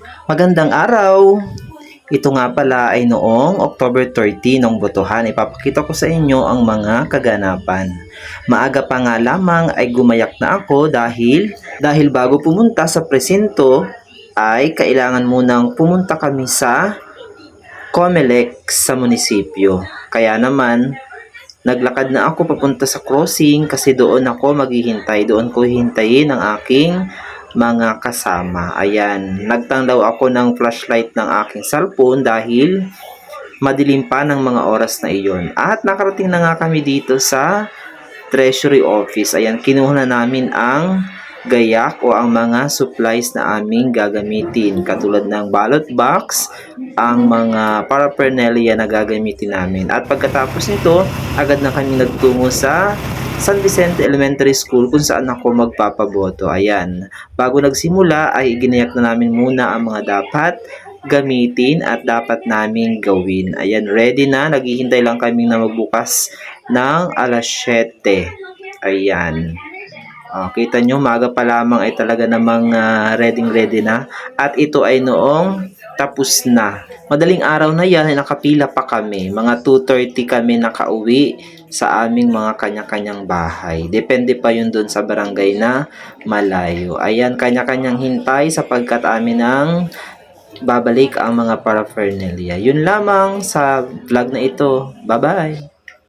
Magandang araw! Ito nga pala ay noong October 30 ng botohan. Ipapakita ko sa inyo ang mga kaganapan. Maaga pa nga lamang ay gumayak na ako dahil dahil bago pumunta sa presinto ay kailangan munang pumunta kami sa Comelec sa munisipyo. Kaya naman, naglakad na ako papunta sa crossing kasi doon ako maghihintay. Doon ko hihintayin ang aking mga kasama. Ayan, nagtanglaw ako ng flashlight ng aking cellphone dahil madilim pa ng mga oras na iyon. At nakarating na nga kami dito sa Treasury Office. Ayan, kinuha na namin ang gayak o ang mga supplies na aming gagamitin katulad ng ballot box, ang mga paraphernalia na gagamitin namin. At pagkatapos nito, agad na kami nagtungo sa San Vicente Elementary School kung saan ako magpapaboto. Ayan. Bago nagsimula ay ginayak na namin muna ang mga dapat gamitin at dapat naming gawin. Ayan, ready na. Naghihintay lang kami na magbukas ng alas 7. Ayan. Ah, kita nyo, maga pa lamang ay talaga namang ah, ready-ready na. At ito ay noong tapos na. Madaling araw na yan, nakapila pa kami. Mga 2.30 kami nakauwi sa aming mga kanya-kanyang bahay. Depende pa yun doon sa barangay na malayo. Ayan, kanya-kanyang hintay sapagkat amin ang babalik ang mga paraphernalia. Yun lamang sa vlog na ito. Bye-bye!